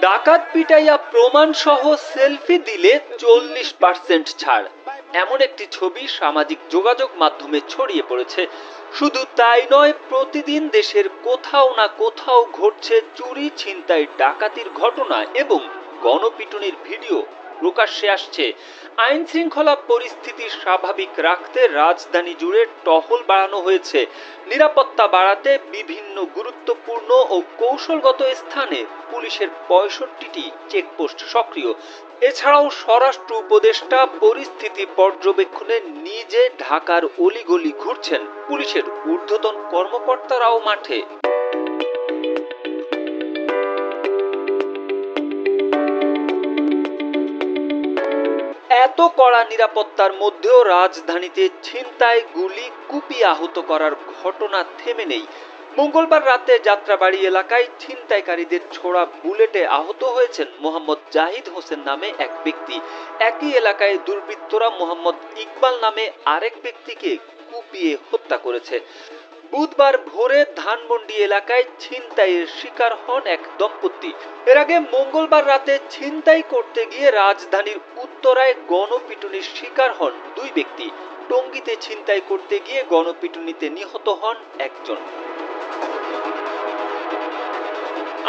ডাকাত পিটাইয়া প্রমাণ সহ সেলফি দিলে চল্লিশ পার্সেন্ট ছাড়। এমন একটি ছবি সামাজিক যোগাযোগ মাধ্যমে ছড়িয়ে পড়েছে। শুধু তাই নয়, প্রতিদিন দেশের কোথাও না কোথাও ঘটছে চুরি ছিনতাই ডাকাতির ঘটনা এবং গণপিটুনির ভিডিও। প্রকাশ্যে আসছে। আইন শৃঙ্খলা পরিস্থিতি স্বাভাবিক রাখতে রাজধানী জুড়ে টহল বাড়ানো হয়েছে। নিরাপত্তা বাড়াতে বিভিন্ন গুরুত্বপূর্ণ ও কৌশলগত স্থানে পুলিশের পঁয়ষট্টিটি চেকপোস্ট সক্রিয়। এছাড়াও স্বরাষ্ট্র উপদেষ্টা পরিস্থিতি পর্যবেক্ষণে নিজে ঢাকার অলিগলি ঘুরছেন। পুলিশের ঊর্ধ্বতন কর্মকর্তারাও মাঠে। এত কড়া নিরাপত্তার মধ্যেও রাজধানীতে ছিনতাই, গুলি, কুপি আহত করার ঘটনা থেমে নেই। মঙ্গলবার রাতে যাত্রাবাড়ি এলাকায় ছিনতাইকারীদের ছোড়া বুলেটে আহত হয়েছেন মোহাম্মদ জাহিদ হোসেন নামে এক ব্যক্তি। একই এলাকায় দুর্বৃত্তরা মোহাম্মদ ইকবাল নামে আরেক ব্যক্তিকে কুপিয়ে হত্যা করেছে। বুধবার ভোরে ধানমন্ডি এলাকায় ছিনতাইয়ের শিকার হন এক দম্পতি। এর আগে মঙ্গলবার রাতে ছিনতাই করতে গিয়ে রাজধানীর উত্তরায় গণপিটুনির শিকার হন দুই ব্যক্তি। টঙ্গিতে ছিনতাই করতে গিয়ে গণপিটুনিতে নিহত হন একজন।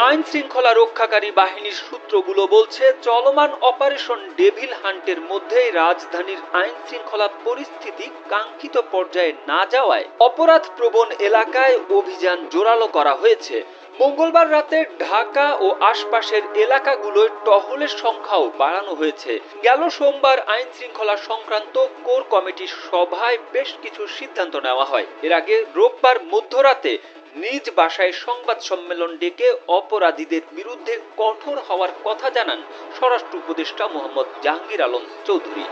আইন শৃঙ্খলা রক্ষাকারী বাহিনীর সূত্রগুলো বলছে, চলমান অপারেশন ডেভিল হান্টের মধ্যেই রাজধানীর আইন শৃঙ্খলা পরিস্থিতি কাঙ্ক্ষিত পর্যায়ে না যাওয়ায় অপরাধ প্রবণ এলাকায় অভিযান জোরালো করা হয়েছে। মঙ্গলবার রাতে ঢাকা ও আশপাশের এলাকাগুলোয় টহলের সংখ্যাও বাড়ানো হয়েছে। গেল সোমবার আইন শৃঙ্খলা সংক্রান্ত কোর কমিটির সভায় বেশ কিছু সিদ্ধান্ত নেওয়া হয়। এর আগে রোববার মধ্যরাতে নিজ বাসায় সংবাদ সম্মেলন ডেকে অপরাধীদের বিরুদ্ধে কঠোর হওয়ার কথা জানান স্বরাষ্ট্র উপদেষ্টা মোহাম্মদ জাহাঙ্গীর আলম চৌধুরী।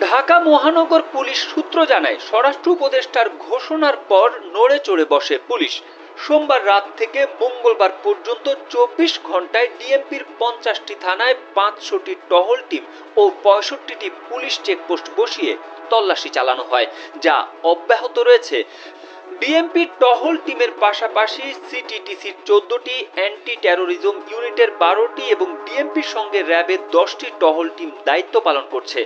ঢাকা মহানগর পুলিশ সূত্র জানায়, স্বরাষ্ট্র উপদেষ্টার ঘোষণার পর নড়ে চড়ে বসে পুলিশ। সোমবার রাত থেকে মঙ্গলবার পর্যন্ত চব্বিশ ঘন্টায় ডিএমপির পঞ্চাশটি থানায় পাঁচশোটি টহল টিম ও পঁয়ষট্টিটি পুলিশ চেকপোস্ট বসিয়ে তল্লাশি চালানো হয়, যা অব্যাহত রয়েছে। ডিএমপির টহল টিমের পাশাপাশি সিটিটিসির চোদ্দটি অ্যান্টি টেরোরিজম ইউনিটের বারোটি এবং ডিএমপির সঙ্গে র্যাবের দশটি টহল টিম দায়িত্ব পালন করছে।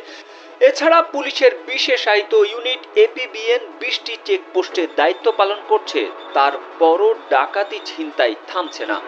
এছাড়া পুলিশের বিশেষায়িত ইউনিট এপিবিএন বিশটি চেকপোস্টে দায়িত্ব পালন করছে। তারপরও ডাকাতি ছিনতাই থামছে না।